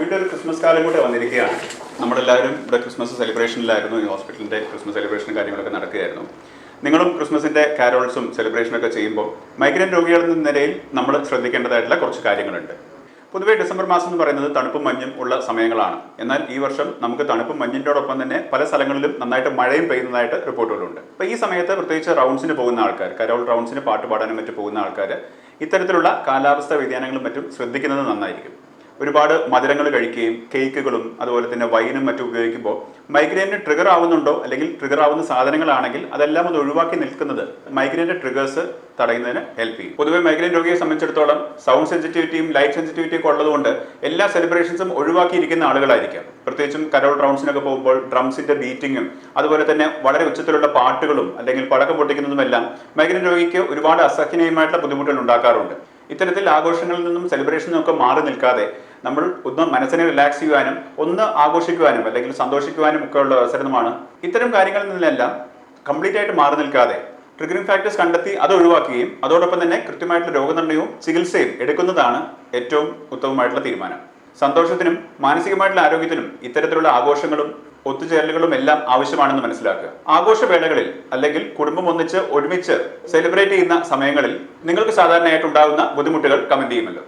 വീണ്ടും ഒരു ക്രിസ്മസ് കാലം കൂടെ വന്നിരിക്കുകയാണ്. നമ്മളെല്ലാവരും ഇവിടെ ക്രിസ്മസ് സെലിബ്രേഷനിലായിരുന്നു. ഈ ഹോസ്പിറ്റലിന്റെ ക്രിസ്മസ് സെലിബ്രേഷനും കാര്യങ്ങളൊക്കെ നടക്കുകയായിരുന്നു. നിങ്ങളും ക്രിസ്മസിന്റെ കാരോൾസും സെലിബ്രേഷനൊക്കെ ചെയ്യുമ്പോൾ മൈഗ്രൈൻ രോഗികൾ എന്ന നിലയിൽ നമ്മൾ ശ്രദ്ധിക്കേണ്ടതായിട്ടുള്ള കുറച്ച് കാര്യങ്ങളുണ്ട്. പൊതുവേ ഡിസംബർ മാസം എന്ന് പറയുന്നത് തണുപ്പും മഞ്ഞും ഉള്ള സമയങ്ങളാണ്. എന്നാൽ ഈ വർഷം നമുക്ക് തണുപ്പും മഞ്ഞിന്റെടൊപ്പം തന്നെ പല സ്ഥലങ്ങളിലും നന്നായിട്ട് മഴയും പെയ്യുന്നതായിട്ട് റിപ്പോർട്ടുകളുണ്ട്. അപ്പോൾ ഈ സമയത്ത് പ്രത്യേകിച്ച് റൗണ്ട്സിന് പോകുന്ന ആൾക്കാർ കരോൾ റൗണ്ട്സിന് പാട്ട് പാടാനും മറ്റും പോകുന്ന ആൾക്കാർ ഇത്തരത്തിലുള്ള കാലാവസ്ഥ വ്യതിയാനങ്ങളും മറ്റും ശ്രദ്ധിക്കുന്നത് നന്നായിരിക്കും. ഒരുപാട് മധുരങ്ങൾ കഴിക്കുകയും കേക്കുകളും അതുപോലെ തന്നെ വൈനും മറ്റും ഉപയോഗിക്കുമ്പോൾ മൈഗ്രെയിന് ട്രിഗർ ആവുന്നുണ്ടോ? അല്ലെങ്കിൽ ട്രിഗർ ആവുന്ന സാധനങ്ങളാണെങ്കിൽ അതെല്ലാം ഒന്ന് ഒഴിവാക്കി നിൽക്കുന്നത് മൈഗ്രെയിന്റെ ട്രിഗേഴ്സ് തടയുന്നതിന് ഹെൽപ്പ് ചെയ്യും. പൊതുവെ മൈഗ്രെയിൻ രോഗിയെ സംബന്ധിച്ചിടത്തോളം സൗണ്ട് സെൻസിറ്റിവിറ്റിയും ലൈറ്റ് സെൻസിറ്റിവിറ്റിയും ഒക്കെ ഉള്ളതുകൊണ്ട് എല്ലാ സെലിബ്രേഷൻസും ഒഴിവാക്കിയിരിക്കുന്ന ആളുകളായിരിക്കാം. പ്രത്യേകിച്ചും കരോൾ റൗണ്ട്സിനൊക്കെ പോകുമ്പോൾ ഡ്രംസിന്റെ ബീറ്റിങ്ങും അതുപോലെ തന്നെ വളരെ ഉച്ചത്തിലുള്ള പാട്ടുകളും അല്ലെങ്കിൽ പടക്കം പൊട്ടിക്കുന്നതുമെല്ലാം മൈഗ്രെയിൻ രോഗിക്ക് ഒരുപാട് അസഹനീയമായിട്ടുള്ള ബുദ്ധിമുട്ടുകൾ ഉണ്ടാക്കാറുണ്ട്. ഇത്തരത്തിൽ ആഘോഷങ്ങളിൽ നിന്നും സെലിബ്രേഷനിൽ നിന്നൊക്കെ മാറി നിൽക്കാതെ നമ്മൾ ഒന്ന് മനസ്സിനെ റിലാക്സ് ചെയ്യുവാനും ഒന്ന് ആഘോഷിക്കുവാനും അല്ലെങ്കിൽ സന്തോഷിക്കുവാനും ഒക്കെ ഉള്ള അവസരമാണ് ഇത്തരം കാര്യങ്ങളിൽ നിന്നെല്ലാം കംപ്ലീറ്റ് ആയിട്ട് മാറി നിൽക്കാതെ ട്രിഗറിംഗ് ഫാക്ടേഴ്സ് കണ്ടെത്തി അത് ഒഴിവാക്കുകയും അതോടൊപ്പം തന്നെ കൃത്യമായിട്ടുള്ള രോഗനിർണയവും ചികിത്സയും എടുക്കുന്നതാണ് ഏറ്റവും ഉത്തമമായിട്ടുള്ള തീരുമാനം. സന്തോഷത്തിനും മാനസികമായിട്ടുള്ള ആരോഗ്യത്തിനും ഇത്തരത്തിലുള്ള ആഘോഷങ്ങളും ഒത്തുചേരലുകളും എല്ലാം ആവശ്യമാണെന്ന് മനസ്സിലാക്കുക. ആഘോഷവേളകളിൽ അല്ലെങ്കിൽ കുടുംബം ഒന്നിച്ച് ഒരുമിച്ച് സെലിബ്രേറ്റ് ചെയ്യുന്ന സമയങ്ങളിൽ നിങ്ങൾക്ക് സാധാരണയായിട്ട് ഉണ്ടാകുന്ന ബുദ്ധിമുട്ടുകൾ കമന്റ് ചെയ്യുമല്ലോ.